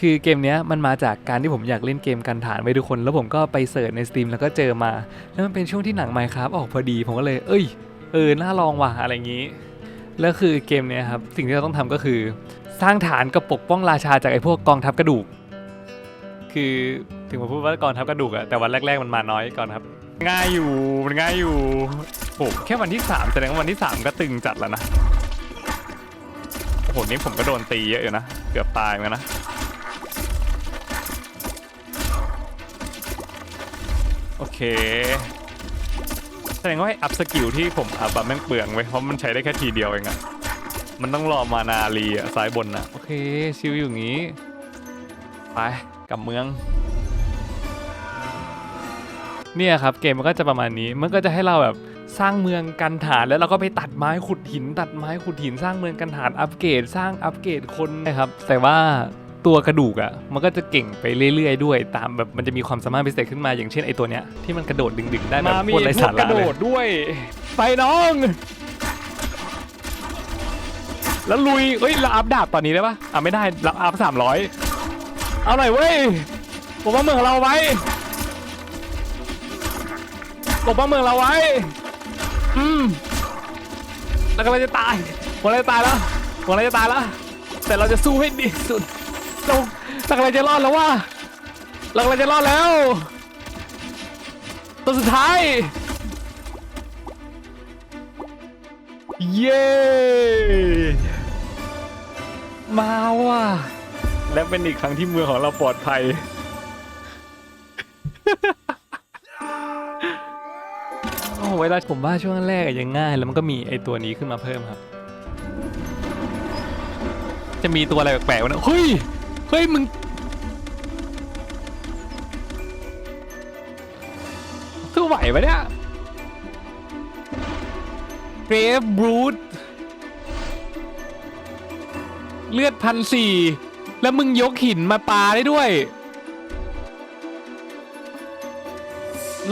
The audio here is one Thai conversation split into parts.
คือเกมเนี้ยมันมาจากการที่ผมอยากเล่นเกมกันฐานไว้ทุกคน แล้วผมก็ไปเสิร์ชในสตรีมแล้วก็เจอมา แล้วมันเป็นช่วงที่หนังไมค์ครับออกพอดี ผมก็เลย เอ้ย เออ น่าลองว่ะอะไรอย่างนี้ แล้วคือเกมเนี้ยครับ สิ่งที่เราต้องทำก็คือ สร้างฐานกับปกป้องราชาจากไอ้พวกกองทัพกระดูก คือถึงผมพูดว่ากองทัพกระดูกอะแต่วันแรก ๆมันมาน้อยก่อนครับ ง่ายอยู่ มันง่ายอยู่โอ้แค่วันที่สามแสดงว่าวันที่สามก็ตึงจัดแล้วนะโอ้โหนี่ผมก็โดนตีเยอะอยู่นะ เกือบตายเหมือนกันนะ โอเค แสดงว่าไอ้อัพสกิลที่ผมอัพแบบแม่งเปลืองไว้ยเพราะมันใช้ได้แค่ทีเดียวเองอะมันต้องรอมานาลีอะซ้ายบนนะโอเค ชิวอยู่อย่างนี้ ไปกลับเมือง เนี่ยครับเกมมันก็จะประมาณนี้ มันก็จะให้เราแบบสร้างเมืองกันฐานแล้วเราก็ไปตัดไม้ขุดหิน ตัดไม้ขุดหินสร้างเมืองกันฐานอัปเกรดสร้างอัปเกรดคนนะครับ แต่ว่า ตัวกระดูกอะ่ะมันก็จะเก่งไปเรื่อยๆด้วย ตามแบบมันจะมีความสามารถพิเศษขึ้นมาอย่างเช่นไอตัวเนี้ยที่มันกระโดดดึงๆได้แบบโคตรไร้สาระเลยด้วย ไปน้อง แล้วลุยเฮ้ยเราอัพดาบตอนนี้ได้ปะอะไม่ได้เราอัพสามร้อยเอาหน่อยเว้ยผมว่าเมืองของเราไว้ปกป้องเมืองเราไว้ อืมแล้วก็เราจะตายผมเราจะตายแล้วผมเราจะตายแล้วแต่เราจะสู้ให้ดีที่สุด เราเรากำลังจะรอดแล้วว่าเรากำลังจะรอดแล้ว ตัวสุดท้าย เย้ มาว่ะ และเป็นอีกครั้งที่เมืองของเราปลอดภัย โอ้โหเวลาผมว่าช่วงแรกอะยังง่าย แล้วมันก็มีไอตัวนี้ขึ้นมาเพิ่มครับ จะมีตัวอะไรแปลกๆวะเนะเฮ้ย เฮ้ยมึงสู้ไหวปะเนี่ยเกรฟบรูดเลือดพันสี่แล้วมึงยกหินมาปาได้ด้วย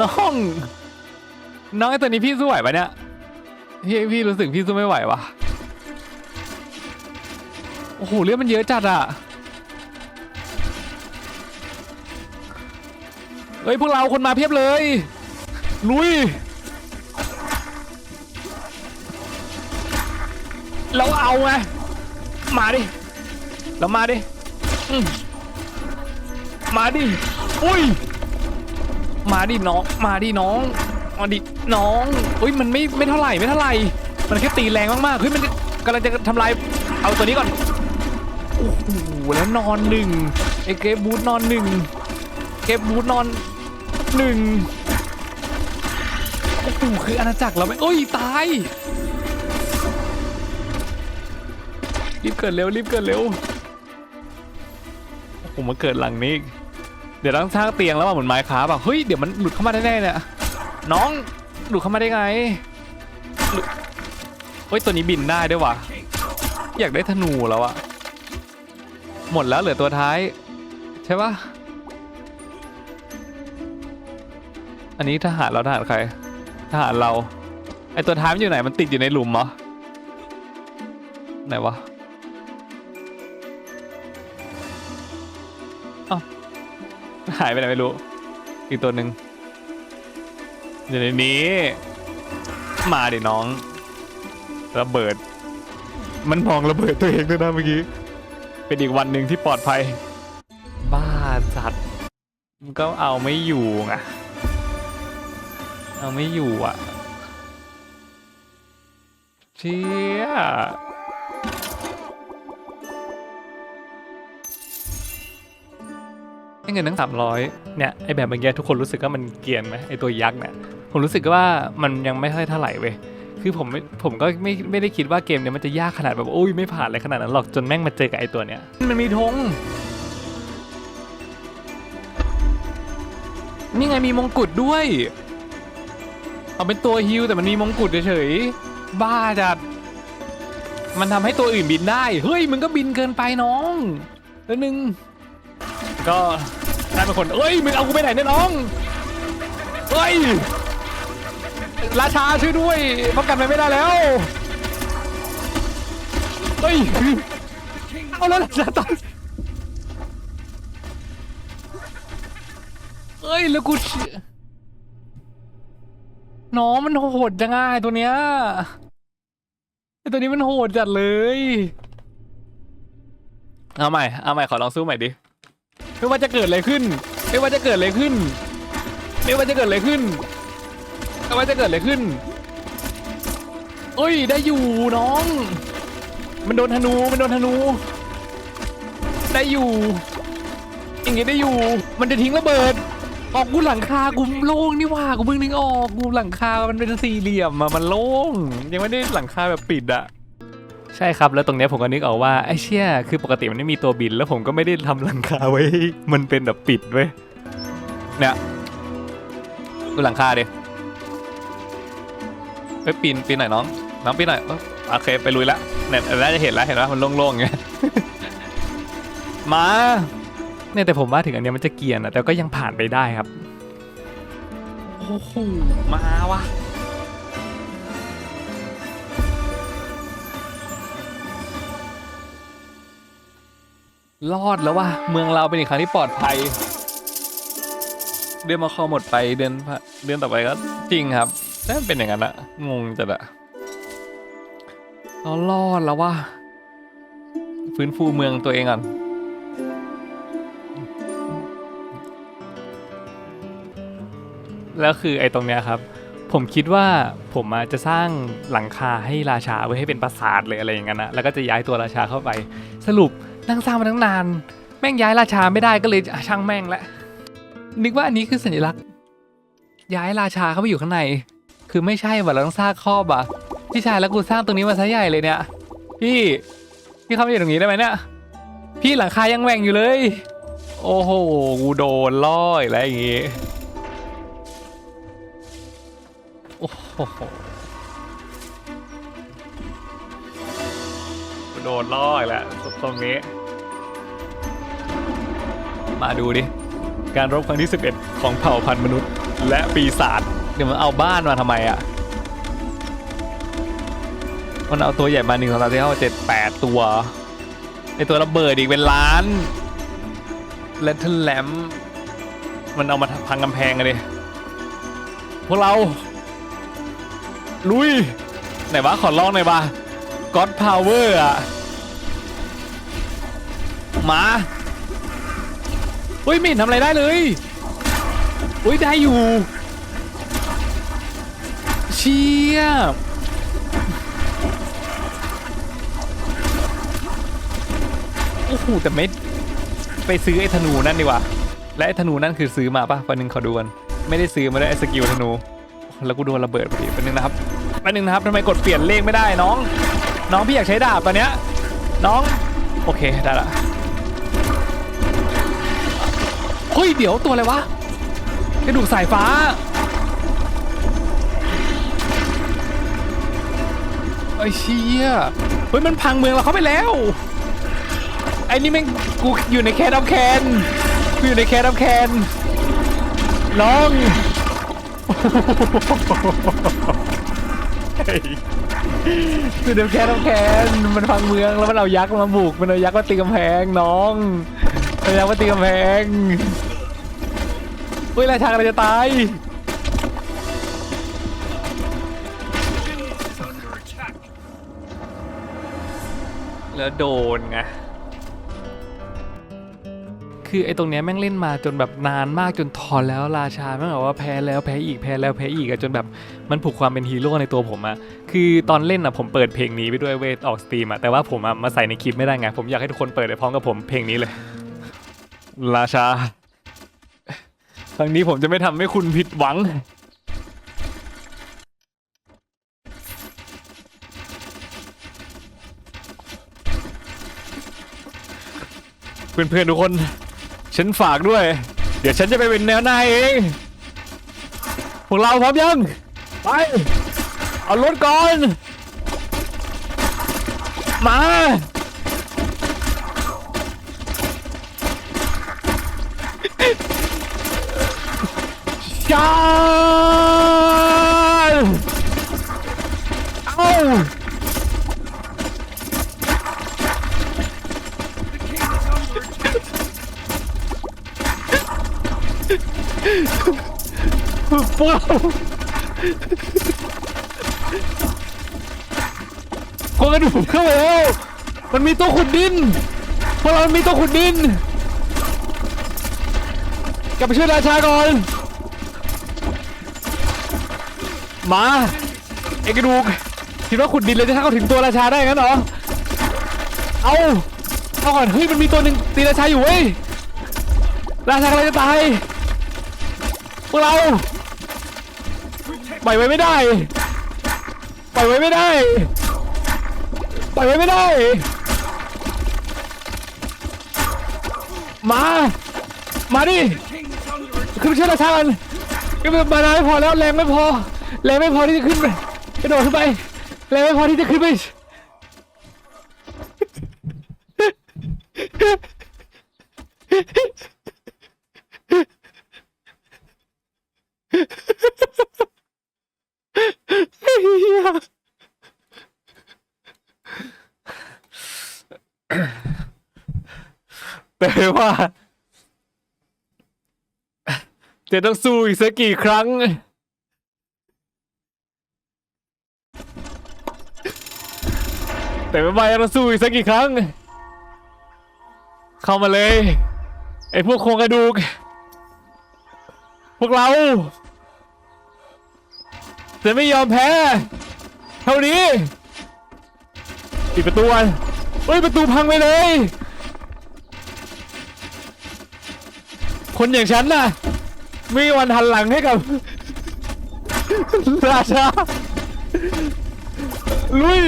น้อง น้องไอ้ตัวนี้พี่สู้ไหวปะเนี่ยพี่พี่รู้สึกพี่สู้ไม่ไหววะโอ้โหเลือดมันเยอะจัดอะ เฮ้ยพวกเราคนมาเพียบเลย ลุย เราเอาไงมาดิ เรามาดิมาดิ อุ้ย มาดิน้อง มาดิน้องมาดิน้องเฮ้ยมันไม่ไม่เท่าไหร่ไม่เท่าไหร่ มันแค่ตีแรงมากๆ เฮ้ยมันกำลังจะทำลาย เอาตัวนี้ก่อน โอ้โหแล้วนอนหนึ่งไอเกบูทนอนหนึ่ง เกฟบูทนอนหนึ่งโอ้โหคืออาณาจักรเราไหมเอ้ย ตาย รีบเกิดเร็ว รีบเกิดเร็วโอ้โหมาเกิดหลังนี้ เดี๋ยวต้องสร้างเตียงแล้วว่ะเหมือนไม้ค้าแบบเฮ้ย เดี๋ยวมันหลุดเข้ามาแน่ๆเนี่ยน้องหลุดเข้ามาได้ไงเฮ้ย ตัวนี้บินได้ด้วยวะอยากได้ธนูแล้วอะหมดแล้วเหลือตัวท้าย ใช่ปะ อันนี้ทหารเราทหารใคร ทหารเรา ไอตัวท้ายมันอยู่ไหน มันติดอยู่ในหลุมเหรอ ไหนวะเอ้าหายไปไหนไม่รู้ อีกตัวหนึ่งอยู่ในนี้ มาดิน้อง ระเบิด มันมองระเบิดตัวเองด้วยนะเมื่อกี้ เป็นอีกวันหนึ่งที่ปลอดภัย บ้าจัดมันก็เอาไม่อยู่ไง เอาไม่อยู่อะ เชี่ยเงินทั้งสามร้อยเนี่ยไอแบบเมื่อกี้ทุกคนรู้สึกว่ามันเกียนไหมไอตัวยักษ์เนี่ยผมรู้สึกว่ามันยังไม่ค่อยเท่าไหร่เว้ยคือผมผมก็ไม่ไม่ได้คิดว่าเกมเนี้ยมันจะยากขนาดแบบโอ้ยไม่ผ่านอะไรขนาดนั้นหรอกจนแม่งมาเจอกับไอตัวเนี้ยมันมีธงนี่ไงมีมงกุฎด้วย เอาเป็นตัวฮิวแต่มันมีมงกุฎเฉยๆบ้าจัด มันทำให้ตัวอื่นบินได้ เฮ้ย มึงก็บินเกินไปน้องแล้วนึง ก็ได้เป็นคนเอ้ย มึงเอากูไปไหนเนี่ยน้องเฮ้ย ราชาช่วยด้วยป้องกันไม่ได้แล้วเฮ้ย เอาแล้วราาตายเฮ้ย แล้วกูชื่อ น้องมันโหดจังไงตัวเนี้ยไอตัวนี้มันโหดจัดเลย เอาใหม่ เอาใหม่ขอลองสู้ใหม่ดิ ไม่ว่าจะเกิดอะไรขึ้น ไม่ว่าจะเกิดอะไรขึ้น ไม่ว่าจะเกิดอะไรขึ้น ไม่ว่าจะเกิดอะไรขึ้นเอ้ย ได้อยู่น้อง มันโดนธนู มันโดนธนู ได้อยู่ อย่างงี้ได้อยู่ มันจะทิ้งระเบิด ออกกูหลังคากูโล่งนี่หว่ากูเพิ่งนึกออกกูหลังคา มันเป็นสี่เหลี่ยมอะมันโล่งยังไม่ได้หลังคาแบบปิดอะใช่ครับแล้วตรงเนี้ยผมก็นึกออกว่าไอ้เชี่ยคือปกติมันไม่มีตัวบิน แล้วผมก็ไม่ได้ทำหลังคาไว้ มันเป็นแบบปิดไว้เนี่ยดูหลังคาดิไปปีนปีนหน่อยน้องน้องปีนหน่อยเอ้ยโอเคไปลุยละเนี่ยน่าจะเห็นแล้วเห็นแล้วมันโล่งๆไงมา เนี่ยแต่ผมว่าถึงอันเนี้ยมันจะเกรียนอะแต่ก็ยังผ่านไปได้ครับ โอ้โหมาวะรอดแล้วว่ะเมืองเราเป็นอีกครั้งที่ปลอดภัย เดือนมาคอหมดไปเดือนผ่าเดือนต่อไปก็จริงครับแต่มันเป็นอย่างนั้นอะงงจัดอะเรารอดแล้วว่ะฟื้นฟูเมืองตัวเองก่อน แล้วคือไอ้ตรงเนี้ยครับ ผมคิดว่าผมอะจะสร้างหลังคาให้ราชาไว้ให้เป็นปราสาทเลยอะไรอย่างนั้นนะแล้วก็จะย้ายตัวราชาเข้าไป สรุปนั่งสร้างมาตั้งนาน แม่งย้ายราชาไม่ได้ก็เลยอะช่างแม่งแหละนึกว่าอันนี้คือสัญลักษณ์ ย้ายราชาเข้าไปอยู่ข้างใน คือไม่ใช่ว่าเราต้องสร้างครอบอะพี่ชายแล้วกูสร้างตรงนี้มาซะใหญ่เลยเนี่ย พี่พี่เข้ามาอยู่ตรงนี้ได้ไหมเนี่ยพี่หลังคายังแหว่งอยู่เลย โอ้โหกูโดนล่อยแล้วอย่างงี้ โอ้โหกูโดนล่อยแล้วตรงนี้ มาดูดิ การรบครั้งที่ 11 ของเผ่าพันธุ์มนุษย์ และปีศาจเดี๋ยวมันเอาบ้านมาทำไมอะ มันเอาตัวใหญ่มาหนึ่งสองสามสี่ห้าหกเจ็ดแปดตัวไอตัวระเบิดอีกเป็นล้านและทแลมมันเอามาพังกำแพงกันดิพวกเรา ลุย ไหนวะ ขอลองหน่อยปะ God Power อะมาเฮ้ยไม่เห็นทำอะไรได้เลยเฮ้ยได้อยู่เชี่ยโอ้โหแต่ไม่ไปซื้อไอ้ธนูนั่นดีกว่า และไอ้ธนูนั่นคือซื้อมาปะวันหนึ่งขอดูกันไม่ได้ซื้อมาได้ไอ้สกิลธนู แล้วกูโดนระเบิดพอดีแป๊บนึงนะครับแป๊บนึงนะครับทำไมกดเปลี่ยนเลขไม่ได้น้อง น้องพี่อยากใช้ดาบตอนเนี้ยน้องโอเคได้ละเฮ้ยเดี๋ยวตัวอะไรวะกระดูกสายฟ้าไอ้เชี่ยเฮ้ยมันพังเมืองเราเข้าไปแล้วไอ้นี่แม่งกูอยู่ในแคดออฟแคนกูอยู่ในแคดออฟแคนน้อง คือเดมแคนแคนมันพังเมืองแล้วมันเอายักษ์มาบุกมันเอายักษ์มาตีกำแพงน้องเอายักษ์มาตีกำแพงเฮ้ยราชาอะไรจะตายแล้วโดนไง คือไอ้ตรงเนี้ยแม่งเล่นมาจนแบบนานมากจนทอนแล้วราชาแม่งแบบว่าแพ้แล้วแพ้อีกแพ้แล้วแพ้อีกอะจนแบบมันผูกความเป็นฮีโร่ในตัวผมอะคือตอนเล่นอะผมเปิดเพลงนี้ไปด้วยเวทออกสตรีมอะแต่ว่าผมอะมาใส่ในคลิปไม่ได้ไง ผมอยากให้ทุกคนเปิดไปพร้อมกับผมเพลงนี้เลย ราชาครั้งนี้ผมจะไม่ทำให้คุณผิดหวังเพื่อนๆทุกคน ฉันฝากด้วย เดี๋ยวฉันจะไปเป็นแนวหน้าเอง พวกเราพร้อมยัง ไป เอารถก่อน มา ชาเอา โครงกระดูกเข้าไปแล้วมันมีตัวขุดดินพวกเรามีตัวขุดดิน กลับไปช่วยราชาก่อน มาไอ้กดูกคิดว่าขุดดินเลยจะเข้าถึงตัวราชาได้งั้นเหรอ เอาเอาก่อน เฮ้ย มันมีตัวหนึ่งตีราชาอยู่เว้ย ราชากำลังจะตาย พวกเรา ปล่อยไว้ไม่ได้ ปล่อยไว้ไม่ได้ ล่อยไว้ไม่ได้ มา มาดิขึ้นไปช่วยราชากันก็มานาไม่พอแล้วแรงไม่พอ แรงไม่พอที่จะขึ้นไปกระโดดขึ้นไป แรงไม่พอที่จะขึ้นไป แต่ ว่าจะต้องสู้อีกสักกี่ครั้ง แต่ไม่ว่าจะต้องสู้อีกสักกี่ครั้ง เข้ามาเลย ไอ้พวกโครงกระดูก พวกเรา จะไม่ยอมแพ้ เท่านี้ปิดประตูก่อนเฮ้ย ประตูพังไปเลย คนอย่างฉันน่ะไม่มีวันหันหลังให้กับ ราชา ลุย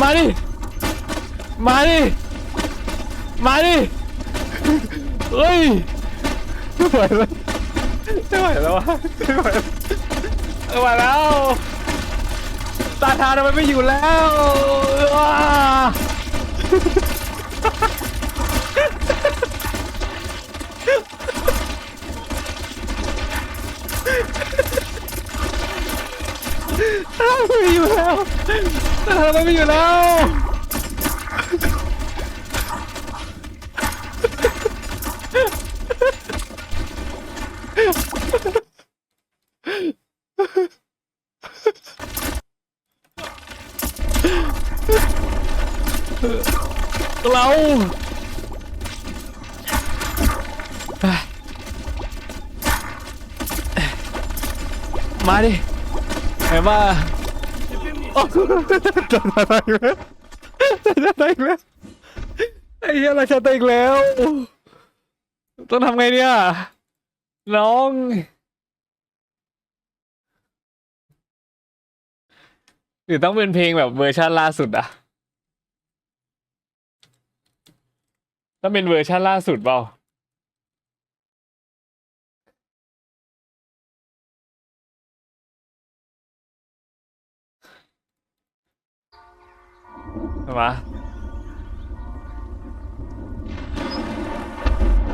มาดิ มาดิ มาดิ เฮ้ยไม่ไหวแล้วไม่ไหวแล้ววะไม่ไหวแล้วไม่ไหวแล้ว ตาทานทำไมไม่อยู่แล้ว ว้าไม่อยู่แตาทานไม่อยู่แล้วเรามาดิไงว่า โอ้โหโดนอะไรอีกแล้วโดนอะไรอีกแล้วไอ้เหี้ยราชาตอีกแล้ว ต้องทำไงเนี่ย น้อง หรือต้องเป็นเพลงแบบเวอร์ชันล่าสุดอะต้องเป็นเวอร์ชันล่าสุดเปล่า มา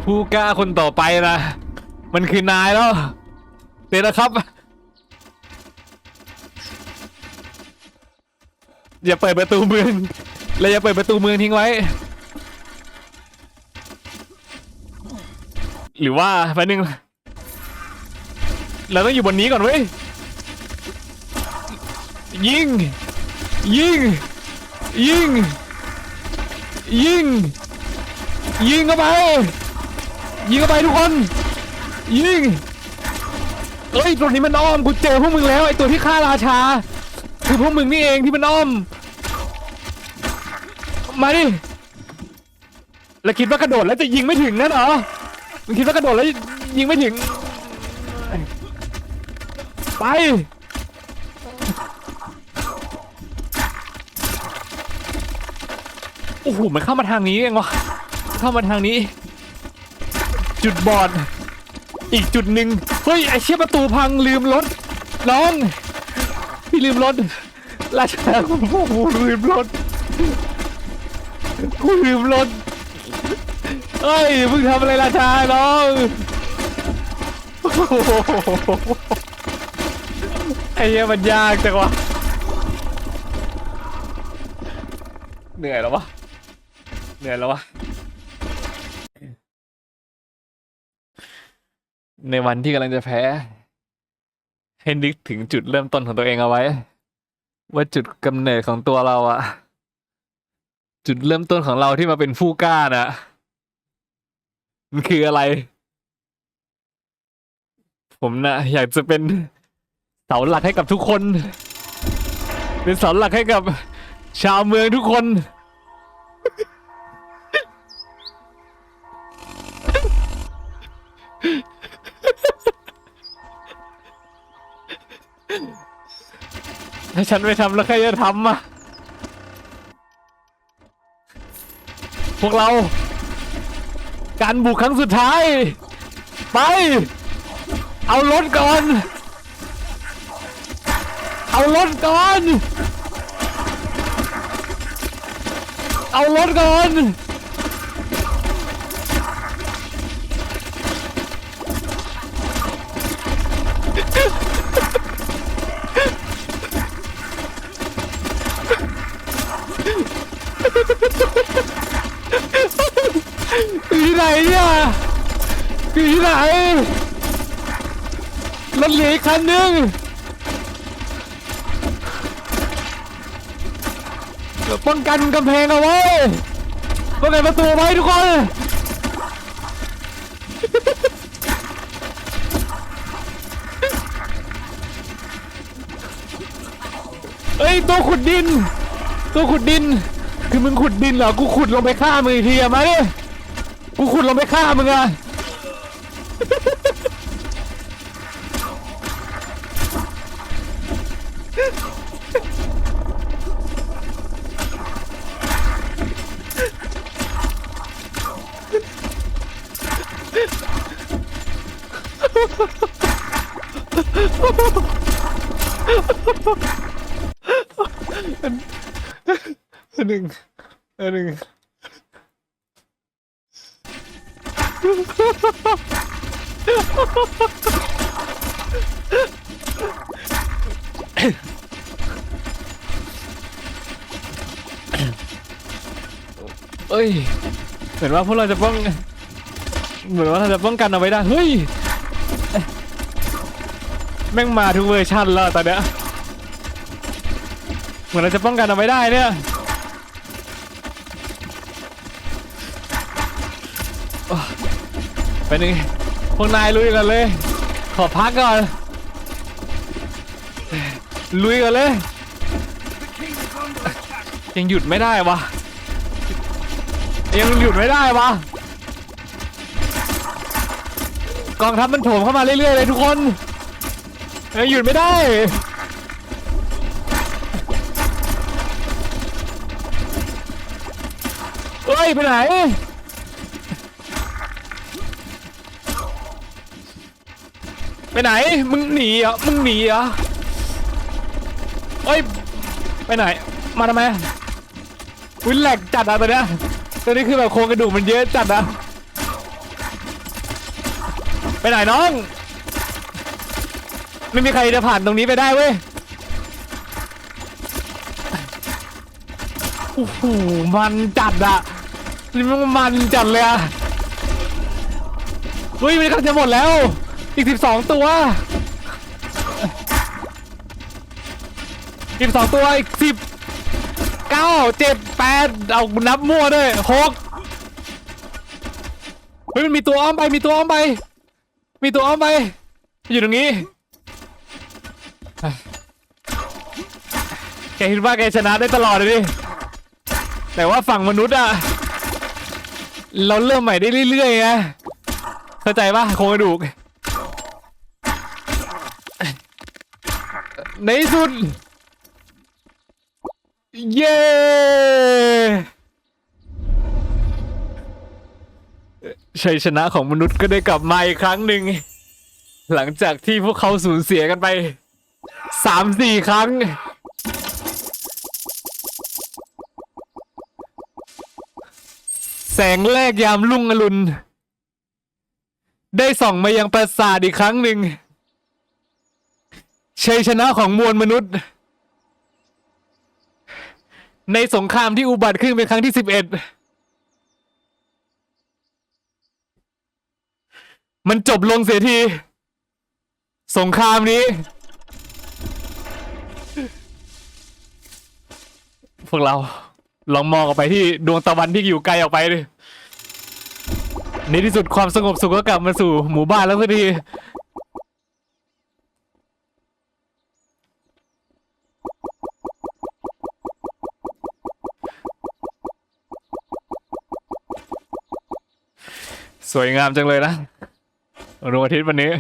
ผู้กล้าคนต่อไปนะ มันคือนายแล้วเดี๋ยวนะครับ อย่าเปิดประตูเมืองและอย่าเปิดประตูเมืองทิ้งไว้ หรือว่าแป๊บนึงเราต้องอยู่บนนี้ก่อนเว้ยยิง ยิง ยิง ยิง ยิงเข้าไป ยิงเข้าไปทุกคน ยิงเอ้ยตัวนี้มันอ้อมกูเจอพวกมึงแล้วไอตัวที่ฆ่าราชา คือพวกมึงนี่เองที่มันอ้อม มาดิแล้วคิดว่ากระโดดแล้วจะยิงไม่ถึงนั่นเหรอมึงคิดว่ากระโดดแล้วยิงไม่ถึง ไป อ้โหมันเข้ามาทางนี้เองวะเข้ามาทางนี้ จุดบอด อีกจุดหนึ่งเฮ้ยไอเชี่ยประตูพังลืมรถน้องพี่ลืมรถราชาคุณพ่อกูลืมรถกูลืมรถเอ้ยมึงทำอะไรราชาน้องไอ้เหี้ยมันยากจังวะเหนื่อยแล้ววะ เหนื่อยแล้ววะในวันที่กำลังจะแพ้ ให้นึกถึงจุดเริ่มต้นของตัวเองเอาไว้ ว่าจุดกำเนิดของตัวเราอะจุดเริ่มต้นของเราที่มาเป็นผู้กล้าน่ะ มันคืออะไร ผมนะอยากจะเป็นเสาหลักให้กับทุกคน เป็นเสาหลักให้กับชาวเมืองทุกคน ถ้าฉันไม่ทำแล้วใครจะทำอะ พวกเรา การบุกครั้งสุดท้าย ไป เอารถก่อน เอารถก่อน เอารถก่อน อยู่ที่ไหนรถเหลืออีกคันหนึ่งป้องกันกำแพงเอาไว้ป้องกันประตูไว้ทุกคน เอ้ยตัวขุดดิน ตัวขุดดิน คือมึงขุดดินเหรอ กูขุดลงไปฆ่ามึงอีกทีอะมาดิ กูขุดลงไปฆ่ามึงอะ อันหนึ่งอันหนึ่ง เอ้ย เหมือนว่าพวกเราจะป้อง เหมือนว่าเราจะป้องกันเอาไว้ได้ เฮ้ย แม่งมาทุกเวอร์ชันแล้วตอนเนี้ย เหมือนเราจะป้องกันเอาไว้ได้เนี่ยโอ้ไปหนึ่ง พวกนายลุยกันเลย ขอพักก่อน ลุยกันเลย ยังหยุดไม่ได้วะยังหยุดไม่ได้วะกองทัพมันโถมเข้ามาเรื่อยๆเลยทุกคนยังหยุดไม่ได้เฮ้ยไปไหน ไปไหน มึงหนีเหรอ มึงหนีเหรอเฮ้ย ไปไหน มาทำไมวินแหลกจัดอะตอนเนี้ยตอนนี้คือแบบโครงกระดูกมันเยอะจัดอะไปไหนน้อง ไม่มีใครจะผ่านตรงนี้ไปได้เว้ย โอ้โห มันจัดอะนี่มันมันจัดเลยอะเฮ้ยมันกำลังจะหมดแล้ว อีกสิบสองตัวอีกสองตัวอีกสิบเก้าเจ็ดแปดเอานับมั่วด้วยหกเฮ้ยมันมีตัวอ้อมไปมีตัวอ้อมไป มีตัวอ้อมไป อยู่ตรงนี้แกคิดว่าแกชนะได้ตลอดเลยดิแต่ว่าฝั่งมนุษย์อะเราเริ่มใหม่ได้เรื่อยๆไงเข้าใจปะโครงกระดูก ในสุด เย้ชัยชนะของมนุษย์ก็ได้กลับมาอีกครั้งหนึ่ง หลังจากที่พวกเขาสูญเสียกันไปสามสี่ครั้ง แสงแรกยามรุ่งอรุณ ได้ส่องมายังปราสาทอีกครั้งหนึ่ง ชัยชนะของมวลมนุษย์ ในสงครามที่อุบัติขึ้นเป็นครั้งที่สิบเอ็ดมันจบลงเสียที สงครามนี้ พวกเราลองมองออกไปที่ดวงตะวันที่อยู่ไกลออกไปดิในที่สุดความสงบสุขก็กลับมาสู่หมู่บ้านแล้วสักที สวยงามจังเลยนะดวงอาทิตย์วันนี้